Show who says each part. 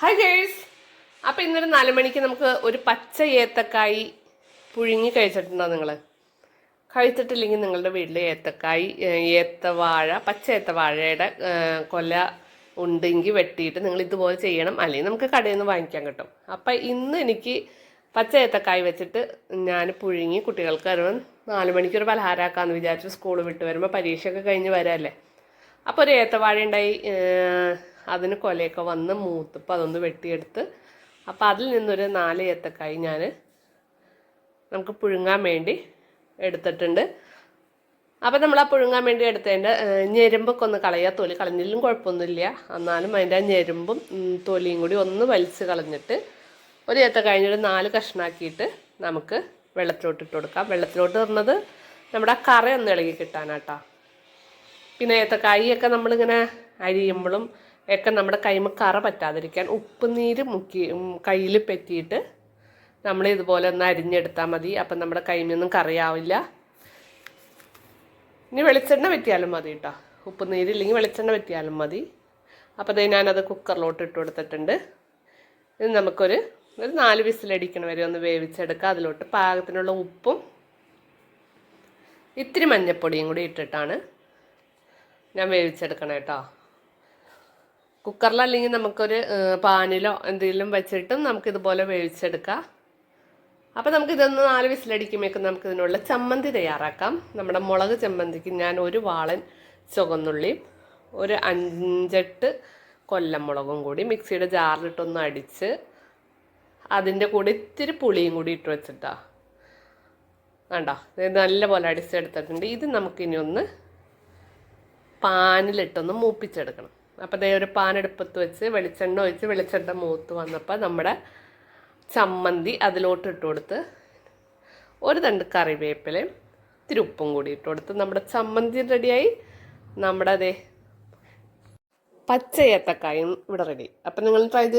Speaker 1: Hi girls അപ്പം ഇന്നൊരു നാല് മണിക്ക് നമുക്ക് ഒരു പച്ച ഏത്തക്കായി പുഴുങ്ങി കഴിച്ചിട്ടുണ്ടോ നിങ്ങൾ കഴിച്ചിട്ടില്ലെങ്കിൽ നിങ്ങളുടെ വീട്ടിൽ ഏത്തക്കായി ഏത്തവാഴ പച്ച ഏത്തവാഴയുടെ കൊല ഉണ്ടെങ്കിൽ വെട്ടിയിട്ട് നിങ്ങൾ ഇതുപോലെ ചെയ്യണം. അല്ലെങ്കിൽ നമുക്ക് കടയിൽ നിന്ന് വാങ്ങിക്കാൻ കിട്ടും. അപ്പം ഇന്ന് എനിക്ക് പച്ച ഏത്തക്കായി വെച്ചിട്ട് ഞാൻ പുഴുങ്ങി കുട്ടികൾക്ക് ഒരു നാല് മണിക്കൊരു പലഹാരമാക്കാമെന്ന് വിചാരിച്ചു സ്കൂൾ വിട്ട് വരുമ്പോൾ പരീക്ഷയൊക്കെ കഴിഞ്ഞ് വരാമല്ലേ അപ്പോൾ ഒരു ഏത്തവാഴ ഉണ്ടായി അതിന് കൊലയൊക്കെ വന്ന് മൂത്തപ്പോൾ അതൊന്ന് വെട്ടിയെടുത്ത് അപ്പോൾ അതിൽ നിന്നൊരു നാല് ഏത്തക്കായി ഞാൻ നമുക്ക് പുഴുങ്ങാൻ വേണ്ടി എടുത്തിട്ടുണ്ട്. അപ്പം നമ്മൾ ആ പുഴുങ്ങാൻ വേണ്ടി എടുത്തതിന്റെ ഞെരുമ്പൊക്കെ ഒന്ന് കളയുക തൊലി. കളഞ്ഞില്ലും കുഴപ്പമൊന്നുമില്ല. എന്നാലും അതിന്റെ ആ ഞെരുമ്പും തൊലിയും കൂടി ഒന്ന് വലിച്ച് കളഞ്ഞിട്ട് ഒരു ഏത്ത കഴിഞ്ഞൊരു നാല് കഷ്ണാക്കിയിട്ട് നമുക്ക് വെള്ളത്തിലോട്ട് ഇട്ട് കൊടുക്കാം. വെള്ളത്തിലോട്ട് ഇടുന്നത് നമ്മുടെ ആ കറ ഒന്ന് ഇളകി കിട്ടാനാട്ടോ. പിന്നെ ഏത്തക്കായൊക്കെ നമ്മളിങ്ങനെ അരിയുമ്പോഴും ഒക്കെ നമ്മുടെ കൈമ കറ പറ്റാതിരിക്കാൻ ഉപ്പുനീര് മുക്കി കയ്യിൽ പറ്റിയിട്ട് നമ്മൾ ഇതുപോലെ ഒന്ന് അരിഞ്ഞെടുത്താൽ മതി. അപ്പം നമ്മുടെ കൈമൊന്നും കറിയാവില്ല. ഇനി വെളിച്ചെണ്ണ പറ്റിയാലും മതി കേട്ടോ ഉപ്പുനീര് നീരില്ലെങ്കിൽ വെളിച്ചെണ്ണ പറ്റിയാലും മതി. അപ്പോൾ അത് ഞാനത് കുക്കറിലോട്ട് ഇട്ട് കൊടുത്തിട്ടുണ്ട്. ഇത് നമുക്കൊരു ഒരു നാല് വിസിലടിക്കണ വരെ ഒന്ന് വേവിച്ചെടുക്കുക അതിലോട്ട് പാകത്തിനുള്ള ഉപ്പും ഇത്തിരി മഞ്ഞപ്പൊടിയും കൂടി ഇട്ടിട്ടാണ് ഞാൻ വേവിച്ചെടുക്കണം കേട്ടോ കുക്കറിലല്ലെങ്കിൽ നമുക്കൊരു പാനിലോ എന്തെങ്കിലും വെച്ചിട്ടും നമുക്കിതുപോലെ വേവിച്ചെടുക്കാം. അപ്പോൾ നമുക്ക് ഇതൊന്ന് നാല് വിസിലടിക്കുമ്പോഴേക്കും നമുക്ക് ഇതിനുള്ള ചമ്മന്തി തയ്യാറാക്കാം. നമ്മുടെ മുളക് ചമ്മന്തിക്ക് ഞാൻ ഒരു വാളൻ ചുവന്നുള്ളിയും ഒരു അഞ്ചെട്ട് കൊല്ലമുളകും കൂടി മിക്സിയുടെ ജാറിലിട്ടൊന്ന് അടിച്ച് അതിന്റെ കൂടെ ഇത്തിരി പുളിയും കൂടി ഇട്ട് വെച്ചിട്ടാ. കണ്ടോ? ഇത് നല്ലപോലെ അടിച്ചെടുത്തിട്ടുണ്ട്. ഇത് നമുക്കിനി ഒന്ന് പാനിലിട്ടൊന്ന് മൂപ്പിച്ചെടുക്കണം. അപ്പോൾ ദേ ഒരു പാനെടുപ്പത്ത് വെച്ച് വെളിച്ചെണ്ണ ഒഴിച്ച് വെളിച്ചെണ്ണ മൂത്ത് വന്നപ്പോൾ നമ്മുടെ ചമ്മന്തി അതിലോട്ട് ഇട്ട് കൊടുത്ത് ഒരു തണ്ട് കറിവേപ്പിലയും ഇത്തിരി ഉപ്പും കൂടി ഇട്ട് കൊടുത്ത് നമ്മുടെ ചമ്മന്തി റെഡിയായി. നമ്മുടെ അതേ പച്ച ഏത്തക്കായും ഇവിടെ റെഡി. അപ്പം നിങ്ങൾ ട്രൈ ചെയ്ത്